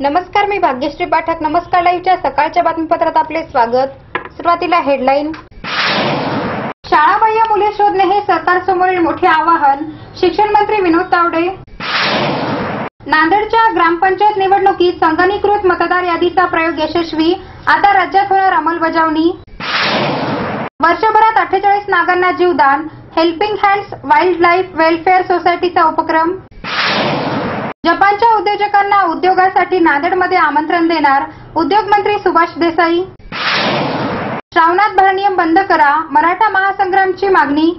नमस्कार मी भाग्यश्री पाठक. नमस्कार लाईव्हच्या सकाळच्या बातमीपत्रात आपले स्वागत. सुरुवातीला हेडलाईन. शाळाबाह्य मुले शोधणे हे सरकारसमोरील मोठे आवाहन. शिक्षण मंत्री विनोद तावडे. नांदेडच्या ग्रामपंचायत निवडणुकीत संगणीकृत मतदार यादीचा प्रयोग यशस्वी. आता राज्यात होणार अंमलबजावणी. वर्षभरात अठ्ठेचाळीस नागांना जीवदान. Helping hands wildlife welfare सोसायटीचा उपक्रम. जपानच्या उद्योजकांना उद्योगासाठी नांदेडमध्ये आमंत्रण देणार उद्योगमंत्री सुभाष देसाई. श्रावणात भरणीयम बंद करा मराठा महासंग्रामची मागणी.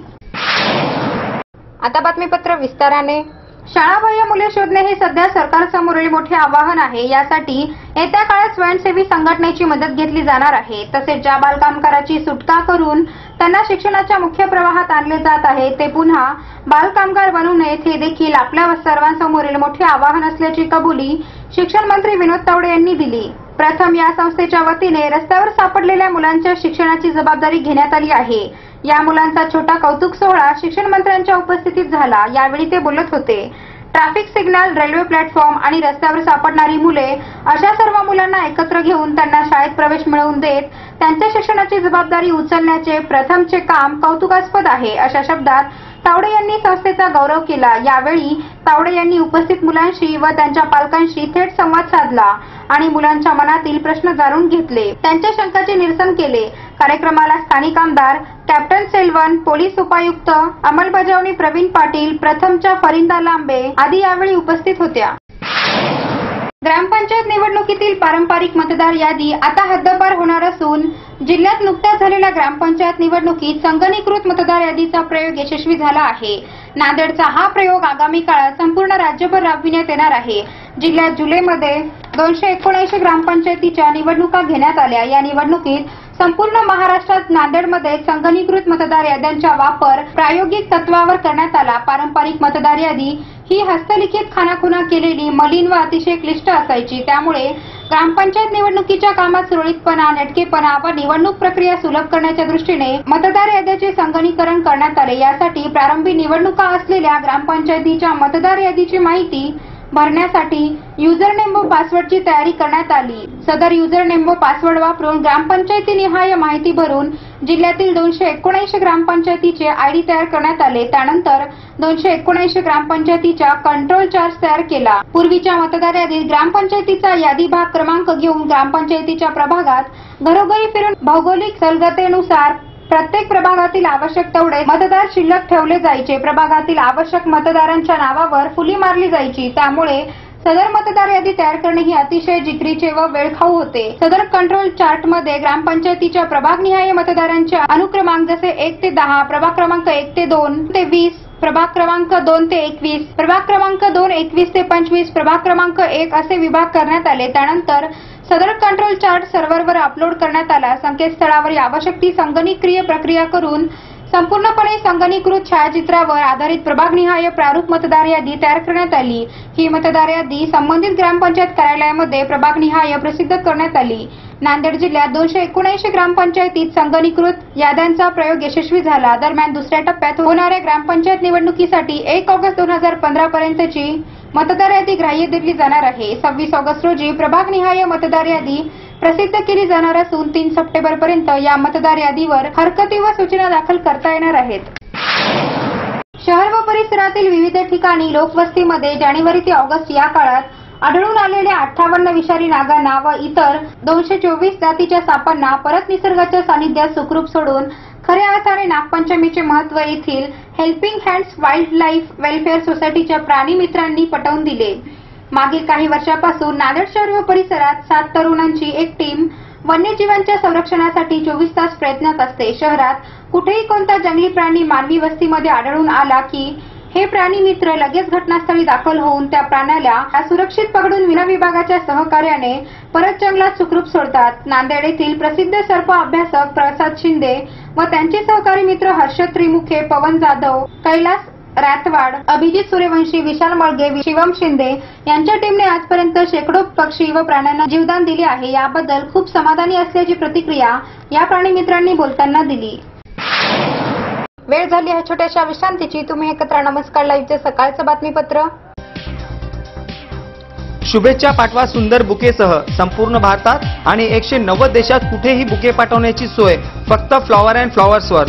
आता बातमीपत्र विस्ताराने. शाळाबाह्य मुले शोधणे हे सध्या सरकारसमोरील मोठे आवाहन आहे. यासाठी येत्या काळात स्वयंसेवी संघटनेची मदत घेतली जाणार आहे. तसेच ज्या बालकामगाराची सुटका करून त्यांना शिक्षणाच्या मुख्य प्रवाहात आणले जात आहे ते पुन्हा बालकामगार बनू नयेत हे देखील आपल्या सर्वांसमोरील मोठे आवाहन असल्याची कबुली शिक्षण मंत्री विनोद तावडे यांनी दिली. प्रथम या संस्थेच्या वतीने रस्त्यावर सापडलेल्या मुलांच्या शिक्षणाची जबाबदारी घेण्यात आली आहे. या मुलांचा छोटा कौतुक सोहळा शिक्षण मंत्र्यांच्या उपस्थितीत झाला यावेळी ते बोलत होते. ट्रॅफिक सिग्नल रेल्वे प्लॅटफॉर्म आणि रस्त्यावर सापडणारी मुले अशा सर्व मुलांना एकत्र घेऊन त्यांना शाळेत प्रवेश मिळवून देत त्यांच्या शिक्षणाची जबाबदारी उचलण्याचे प्रथमचे काम कौतुकास्पद आहे अशा शब्दात तावडे यांनी संस्थेचा गौरव केला. यावेळी तावडे यांनी उपस्थित मुलांशी व त्यांच्या पालकांशी थेट संवाद साधला आणि मुलांच्या मनातील प्रश्न जाणून घेतले. त्यांच्या शंकाचे निरसन केले. कार्यक्रमाला स्थानिक आमदार कॅप्टन सेल्वन पोलीस उपायुक्त अंमलबजावणी प्रवीण पाटील प्रथमच्या फरिंदा लांबे आदी यावेळी उपस्थित होत्या. ग्रामपंचायत निवडणुकीतील पारंपरिक मतदार यादी आता हद्दपार होणार असून जिल्ह्यात नुकत्याच झालेल्या ग्रामपंचायत निवडणुकीत संगणीकृत मतदार यादीचा प्रयोग यशस्वी झाला आहे. नांदेडचा हा प्रयोग आगामी काळात संपूर्ण राज्यभर राबविण्यात येणार आहे. जिल्ह्यात जुलैमध्ये दोनशे एकोणऐंशी ग्रामपंचायतीच्या निवडणुका घेण्यात आल्या. या निवडणुकीत संपूर्ण महाराष्ट्रात नांदेडमध्ये संगणीकृत मतदार याद्यांचा वापर प्रायोगिक तत्वावर करण्यात आला. पारंपरिक मतदार यादी ही हस्तलिखित खानाखुना केलेली मलिन व अतिशय क्लिष्ट असायची. त्यामुळे ग्रामपंचायत निवडणुकीच्या कामात सुरळीतपणा नेटकेपणा व निवडणूक प्रक्रिया सुलभ करण्याच्या दृष्टीने मतदार याद्याचे संगणीकरण करण्यात आले. यासाठी प्रारंभी निवडणुका असलेल्या ग्रामपंचायतीच्या मतदार यादीची माहिती भरण्यासाठी युजर नेम व पासवर्डची तयारी करण्यात आली. सदर युजर नेम व पासवर्ड वापरून ग्रामपंचायती निहाय माहिती भरून जिल्ह्यातील दोनशे एकोणऐंशी ग्रामपंचायतीचे आयडी तयार करण्यात आले. त्यानंतर दोनशे एकोणऐंशी ग्रामपंचायतीच्या कंट्रोल चार्ज तयार केला. पूर्वीच्या मतदार यादीत ग्रामपंचायतीचा यादी भाग क्रमांक घेऊन ग्रामपंचायतीच्या प्रभागात घरोघरी फिरून भौगोलिक सलगतेनुसार प्रत्येक प्रभागातील आवश्यक तेवढे मतदार शिल्लक ठेवले जायचे. प्रभागातील आवश्यक मतदारांच्या नावावर फुली मारली जायची. त्यामुळे सदर मतदार यादी तयार करणे ही अतिशय जिकरीचे व वेळखाऊ होते. सदर कंट्रोल चार्टमध्ये ग्रामपंचायतीच्या प्रभागनिहाय मतदारांचे अनुक्रमांक जसे एक ते दहा प्रभाग क्रमांक एक ते दोन ते वीस प्रभाग क्रमांक दोन ते एकवीस प्रभाग क्रमांक दोन एकवीस ते पंचवीस प्रभाग क्रमांक एक असे विभाग करण्यात आले. त्यानंतर सदर कंट्रोल चार्ट सर्व्हरवर अपलोड करण्यात आला. संकेतस्थळावर आवश्यक ती संगणकीय प्रक्रिया करून संपूर्णपणे संगणीकृत छायाचित्रावर आधारित प्रभागनिहाय प्रारूप मतदार यादी तयार करण्यात आली. ही मतदार यादी संबंधित ग्रामपंचायत कार्यालयामध्ये प्रभागनिहाय प्रसिद्ध करण्यात आली. नांदेड जिल्ह्यात दोनशे एकोणऐंशी ग्रामपंचायतीत संगणीकृत याद्यांचा प्रयोग यशस्वी झाला. दरम्यान दुसऱ्या टप्प्यात होणाऱ्या ग्रामपंचायत निवडणुकीसाठी एक ऑगस्ट दोन हजार पंधरा पर्यंतची मतदार यादी ग्राह्य दिली जाणार आहे. सव्वीस ऑगस्ट रोजी प्रभागनिहाय मतदार यादी प्रसिद्ध केली जाणार असून तीन सप्टेंबर पर्यंत या मतदार यादीवर हरकती व सूचना दाखल करता येणार आहेत. शहर व परिसरातील विविध ठिकाणी लोकवस्तीमध्ये जानेवारी ते ऑगस्ट या काळात आढळून आलेल्या अठ्ठावन्न विषारी नागांना व इतर दोनशे चोवीस जातीच्या सापांना परत निसर्गाच्या सानिध्यात सुखरूप सोडून खऱ्या अर्थाने नागपंचमीचे महत्त्व येथील helping hands wildlife welfare सोसायटीच्या प्राणी मित्रांनी पटवून दिले. मागील काही वर्षापासून नांदेड शहर व परिसरात सात तरुणांची एक टीम वन्यजीवांच्या संरक्षणासाठी चोवीस तास प्रयत्नात असते. शहरात कुठेही कोणता जंगली प्राणी मानवी वस्तीमध्ये आढळून आला की हे प्राणी मित्र लगेच घटनास्थळी दाखल होऊन त्या प्राण्याला सुरक्षित पकडून विना विभागाच्या सहकार्याने परत जंगलात सुखरूप सोडतात. नांदेड येथील प्रसिद्ध सर्प अभ्यासक प्रसाद शिंदे व त्यांचे सहकारी मित्र हर्ष त्रिमुखे पवन जाधव कैलास रातवाड अभिजित सूर्यवंशी विशाल मळगे शिवम शिंदे यांच्या टीमने आजपर्यंत शेकडो पक्षी व प्राण्यांना जीवदान दिले आहे. याबद्दल खूप समाधानी असल्याची प्रतिक्रिया या प्राणी मित्रांनी बोलताना दिली. वेळ झाली आहे छोट्याशा विश्रांतीची. तुम्ही एकत्र नमस्कार. लाईव्हचे सकाळचं बातमीपत्र. शुभेच्छा पाठवा सुंदर बुकेसह. संपूर्ण भारतात आणि एकशे नव्वद देशात कुठेही बुके पाठवण्याची सोय. फक्त फ्लॉवर अँड फ्लॉवर्सवर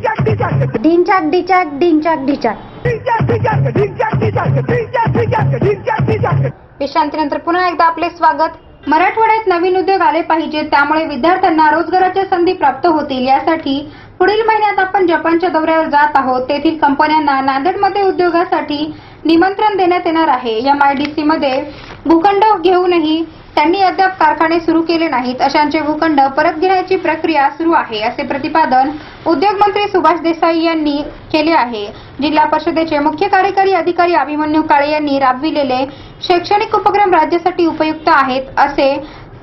ढिंचाक ढिचाक ढिंचाक ढिचाक विश्रांतीनंतर पुन्हा एकदा आपले स्वागत. मराठवाड्यात नवीन उद्योग आले पाहिजेत त्यामुळे विद्यार्थ्यांना रोजगाराच्या संधी प्राप्त होतील. यासाठी पुढील महिन्यात आपण जपानच्या दौऱ्यावर जात आहोत. तेथील कंपन्यांना नांदेडमध्ये उद्योगासाठी निमंत्रण देण्यात येणार आहे. एमआयडीसी मध्ये भूखंड घेऊनही त्यांनी अद्याप कारखाने सुरू केले नाहीत. अशांचे भूखंड परत घेण्याची प्रक्रिया सुरू आहे असे प्रतिपादन उद्योग मंत्री सुभाष देसाई यांनी केले आहे. जिल्हा परिषदेचे मुख्य कार्यकारी अधिकारी अभिमन्यू काळे यांनी राबविलेले शैक्षणिक उपक्रम राज्यासाठी उपयुक्त आहेत असे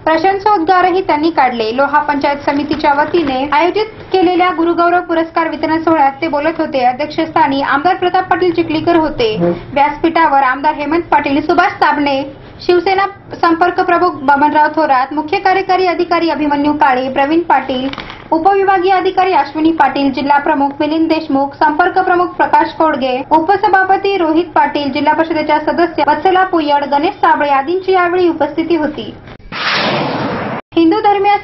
प्रशंसोद्गारही त्यांनी काढले. लोहा पंचायत समितीच्या वतीने आयोजित केलेल्या गुरुगौरव पुरस्कार वितरण सोहळ्यात ते बोलत होते. अध्यक्षस्थानी आमदार प्रताप पाटील चिखलीकर होते. व्यासपीठावर आमदार हेमंत पाटील सुभाष साबणे शिवसेना संपर्क प्रमुख बबनराव थोरात मुख्य कार्यकारी अधिकारी अभिमन्यू काळे प्रवीण पाटील उपविभागीय अधिकारी अश्विनी पाटील जिल्हा प्रमुख मिलिंद देशमुख संपर्क प्रमुख प्रकाश कोडगे उपसभापती रोहित पाटील जिल्हा परिषदेच्या सदस्य वत्सला पुयड गणेश साबळे आदींची यावेळी उपस्थिती होती.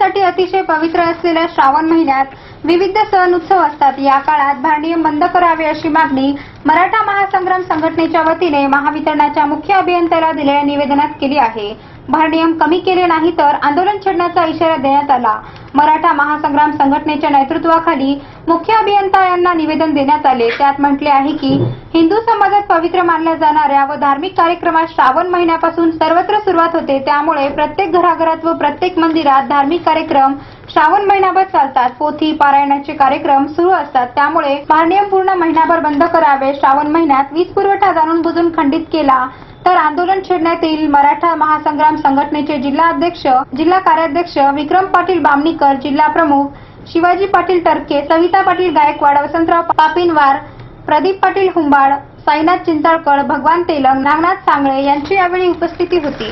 हिंदू अतिशय पवित्र असलेल्या श्रावण महिन्यात विविध सण उत्सव असतात. या काळात भारनियम बंद करावे अशी मागणी मराठा महासंग्राम संघटनेच्या वतीने महावितरणाच्या मुख्य अभियंत्याला दिलेल्या निवेदनात केली आहे. भारनियम कमी केले नाही तर आंदोलन छेडण्याचा इशारा देण्यात आला. मराठा महासंग्राम संघटनेच्या नेतृत्वाखाली मुख्य अभियंता यांना निवेदन देण्यात आले. त्यात म्हटले आहे की हिंदू समाजात पवित्र मानल्या जाणाऱ्या व धार्मिक कार्यक्रमात श्रावण महिन्यापासून सर्वत्र सुरुवात होते. त्यामुळे प्रत्येक घराघरात व प्रत्येक मंदिरात धार्मिक कार्यक्रम श्रावण महिनाभर चालतात. पोथी पारायणाचे कार्यक्रम सुरू असतात. त्यामुळे भारनियम पूर्ण महिनाभर बंद करावे. श्रावण महिन्यात वीज पुरवठा जाणून बुजून खंडित केला. तर आंदोलन छेडण्यात येईल. मराठा महासंग्राम संघटनेचे जिल्हा अध्यक्ष जिल्हा कार्याध्यक्ष विक्रम पाटील बामणीकर जिल्हा प्रमुख शिवाजी पाटील टर्के सविता पाटील गायकवाड वसंतराव पापिनवार प्रदीप पाटील हुंबाड साईनाथ चिंचाळकर भगवान तेलंग नागनाथ सांगळे यांची यावेळी उपस्थिती होती.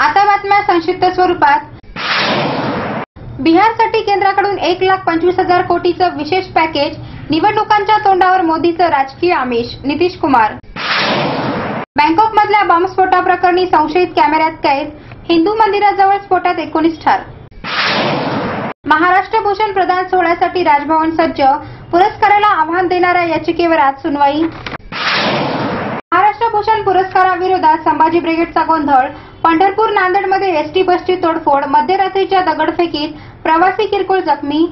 आता बातम्या संक्षिप्त स्वरूपात. बिहारसाठी केंद्राकडून एक लाख पंचवीस हजार कोटीचं विशेष पॅकेज निवडणुकांच्या तोंडावर मोदीचं राजकीय आमिष. नितीश कुमार बँकॉक मधल्या बॉम्बस्फोटाप्रकरणी संशयित कॅमेऱ्यात कैद हिंदू मंदिराजवळ स्फोटात एकोणीस ठार. महाराष्ट्र भूषण प्रदान सोहळ्यासाठी राजभवन सज्ज पुरस्काराला आव्हान देणाऱ्या याचिकेवर आज सुनवाई. महाराष्ट्र भूषण पुरस्काराविरोधात संभाजी ब्रिगेडचा गोंधळ पंढरपूर नांदेडमध्ये एसटी बसची तोडफोड मध्यरात्रीच्या दगडफेकीत प्रवासी किरकोळ जखमी.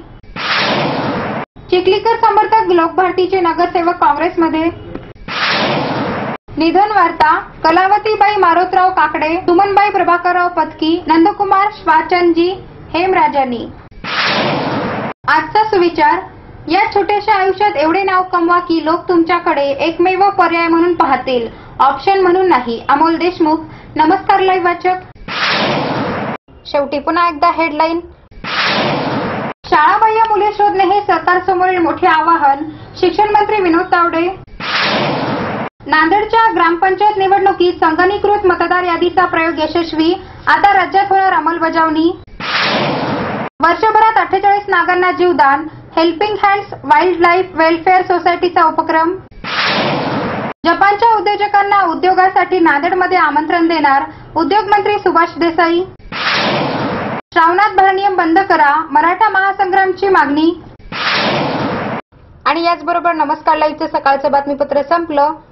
चिखलीकर समर्थक लोकभारतीचे नगरसेवक काँग्रेसमध्ये. निधन वार्ता कलावतीबाई मारोतराव काकडे सुमनबाई प्रभाकरराव पत्की नंदकुमार श्वाचनजी हेमराजांनी. आजचा सुविचार या छोट्याशा आयुष्यात एवढे नाव कमवा की लोक तुमच्याकडे एकमेव पर्याय म्हणून पाहतील. ऑप्शन म्हणून नाही अमोल देशमुख. नमस्कार लाईव्ह वाचक. शेवटी पुन्हा एकदा हेडलाईन शाळाबाह्य मुले शोधणे हे सरकारसमोरील मोठे आवाहन. शिक्षण मंत्री विनोद तावडे. नांदेडच्या ग्रामपंचायत निवडणुकीत संगणीकृत मतदार यादीचा प्रयोग यशस्वी. आता राज्यात होणार अंमलबजावणी. वर्षभरात अठ्ठेचाळीस नागांना जीवदान. Helping hands wildlife welfare सोसायटीचा उपक्रम. जपानच्या उद्योजकांना उद्योगासाठी नांदेडमध्ये आमंत्रण देणार उद्योगमंत्री सुभाष देसाई. श्रावणात भारनियम बंद करा मराठा महासंग्रामची मागणी. आणि याचबरोबर नमस्कार लाईव्हचं सकाळचं बातमीपत्र संपलं.